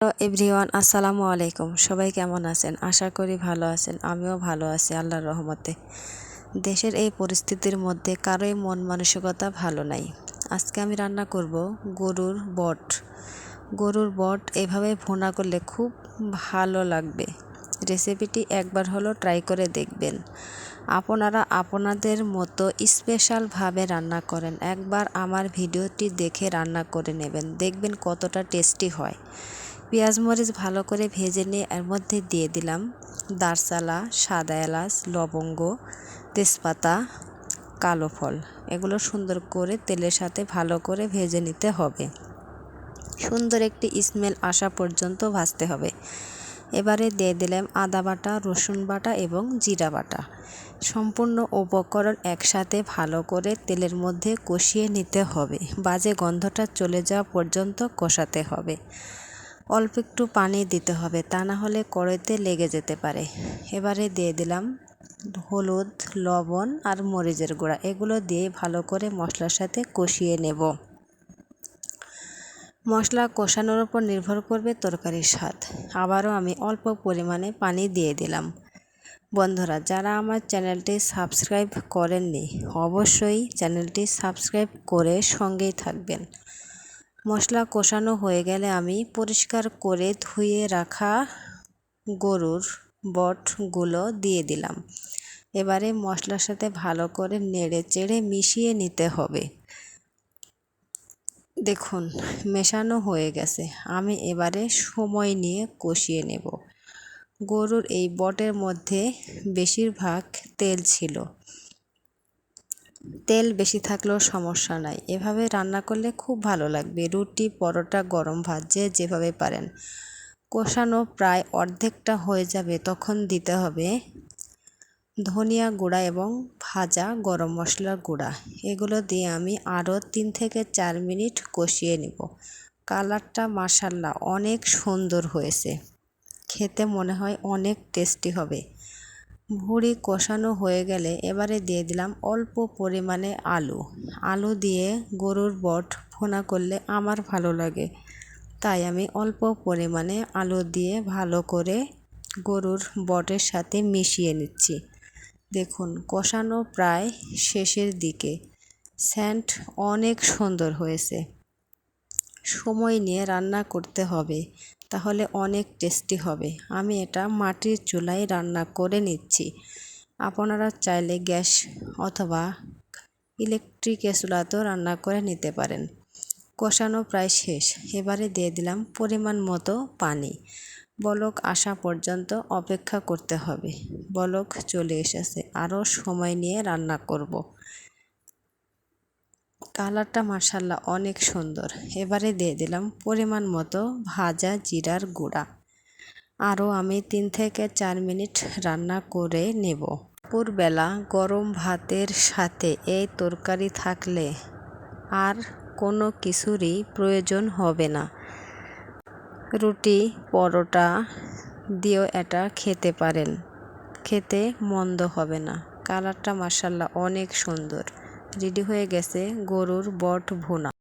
Hello everyone, আসসালামু আলাইকুম। সবাই কেমন আছেন? আশা করি ভালো আছেন। আমিও ভালো আছি, আল্লাহর রহমতে। দেশের এই পরিস্থিতির মধ্যে কারোই মন মানসিকতা ভালো নাই। আজকে আমি রান্না করব গরুর বট। গরুর বট এভাবে ভুনা করলে খুব ভালো লাগবে। রেসিপিটি একবার হলো ট্রাই করে দেখবেন। আপনারা আপনাদের মতো স্পেশালভাবে রান্না করেন। একবার আমার ভিডিওটি দেখে রান্না করে নেবেন। দেখবেন কতটা টেস্টি হয়। পেঁয়াজ মরিচ ভালো করে ভেজে নিয়ে এর মধ্যে দিয়ে দিলাম দারসালা সাদা এলাচ, লবঙ্গ, তেজপাতা, কালো ফল। এগুলো সুন্দর করে তেলের সাথে ভালো করে ভেজে নিতে হবে। সুন্দর একটি স্মেল আসা পর্যন্ত ভাজতে হবে। এবারে দিয়ে দিলাম আদা বাটা, রসুন বাটা এবং জিরা বাটা। সম্পূর্ণ উপকরণ একসাথে ভালো করে তেলের মধ্যে কষিয়ে নিতে হবে। বাজে গন্ধটা চলে যাওয়া পর্যন্ত কষাতে হবে। অল্প একটু পানি দিতে হবে, তা না হলে কড়াইতে লেগে যেতে পারে। এবারে দিয়ে দিলাম হলুদ, লবণ আর মরিচের গুঁড়া। এগুলো দিয়ে ভালো করে মশলার সাথে কষিয়ে নেব। মশলা কষানোর উপর নির্ভর করবে তরকারির স্বাদ। আবারও আমি অল্প পরিমাণে পানি দিয়ে দিলাম। বন্ধুরা, যারা আমার চ্যানেলটি সাবস্ক্রাইব করেননি, অবশ্যই চ্যানেলটি সাবস্ক্রাইব করে সঙ্গেই থাকবেন। মশলা কষানো হয়ে গেলে আমি পরিষ্কার করে ধুয়ে রাখা গরুর বটগুলো দিয়ে দিলাম। এবারে মশলার সাথে ভালো করে নেড়ে চেড়ে মিশিয়ে নিতে হবে। দেখুন, মেশানো হয়ে গেছে। আমি এবারে সময় নিয়ে কষিয়ে নেব। গরুর এই বটের মধ্যে বেশিরভাগ তেল ছিল। তেল বেশি থাকলেও সমস্যা নাই। এভাবে রান্না করলে খুব ভালো লাগবে। রুটি, পরোটা, গরম ভাত, যে যেভাবে পারেন। কষানো প্রায় অর্ধেকটা হয়ে যাবে, তখন দিতে হবে ধনিয়া গুঁড়া এবং ভাজা গরম মশলার গুঁড়া। এগুলো দিয়ে আমি আরও তিন থেকে চার মিনিট কষিয়ে নেব। কালারটা মাসাল্লা অনেক সুন্দর হয়েছে। খেতে মনে হয় অনেক টেস্টি হবে। ভুড়ি কষানো হয়ে গেলে এবারে দিয়ে দিলাম অল্প পরিমাণে আলু। আলু দিয়ে গরুর বট ফোনা করলে আমার ভালো লাগে। তাই আমি অল্প পরিমাণে আলু দিয়ে ভালো করে গরুর বটের সাথে মিশিয়ে নিচ্ছি। দেখুন, কষানো প্রায় শেষের দিকে। স্যান্ট অনেক সুন্দর হয়েছে। সময় নিয়ে রান্না করতে হবে। তাহলে অনেক টেস্টি হবে। আমি এটা মাটির চুলায় রান্না করে নিচ্ছি। আপনারা চাইলে গ্যাস অথবা ইলেকট্রিক চুলাতেও রান্না করে নিতে পারেন। কষানো প্রায় শেষ। এবারে দিয়ে দিলাম পরিমাণ মতো পানি। বলক আসা পর্যন্ত অপেক্ষা করতে হবে। বলক চলে এসেছে। আরও সময় নিয়ে রান্না করব। কালারটা মার্শাল্লাহ অনেক সুন্দর। এবারে দিয়ে দিলাম পরিমাণ মতো ভাজা জিরার গুঁড়া। আরও আমি তিন থেকে চার মিনিট রান্না করে নেব। দুপুরবেলা গরম ভাতের সাথে এই তরকারি থাকলে আর কোনো কিছুরই প্রয়োজন হবে না। রুটি, পরোটা দিয়েও এটা খেতে পারেন। খেতে মন্দ হবে না। কালারটা মার্শাল্লাহ অনেক সুন্দর। রেডি হয়ে গেছে গরুর বট ভুনা।